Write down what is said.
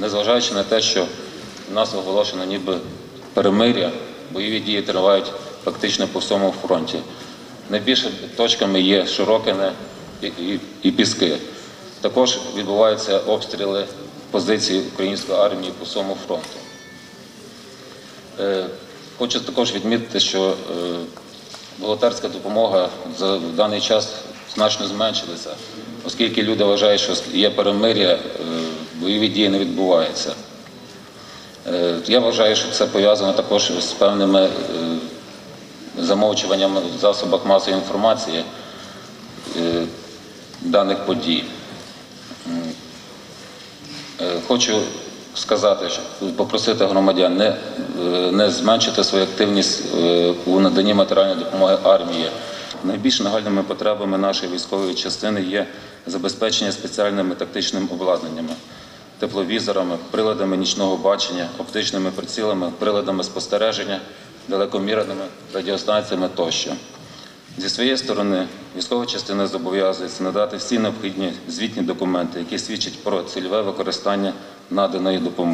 незважаючи на те, що в нас оголошено ніби перемир'я, бойові дії тривають практично по всьому фронті. Найбільшими точками є Широкине і, Піски. Також відбуваються обстріли позицій української армії по всьому фронту. Е, Хочу також відмітити, що е, волонтерська допомога за в даний час значно зменшилася, оскільки люди вважають, що є перемир'я, е, бойові дії не відбуваються. Е, Я вважаю, що це пов'язано також з певними е, замовчуваннями в засобах масової інформації е, даних подій. Хочу сказати, попросити громадян не, не зменшити свою активність у наданні матеріальної допомоги армії. Найбільш нагальними потребами нашої військової частини є забезпечення спеціальними тактичними обладнаннями, тепловізорами, приладами нічного бачення, оптичними прицілами, приладами спостереження, далекомірними радіостанціями тощо. Зі своєї сторони, військова частина зобов'язується надати всі необхідні звітні документи, які свідчать про цільове використання наданої допомоги.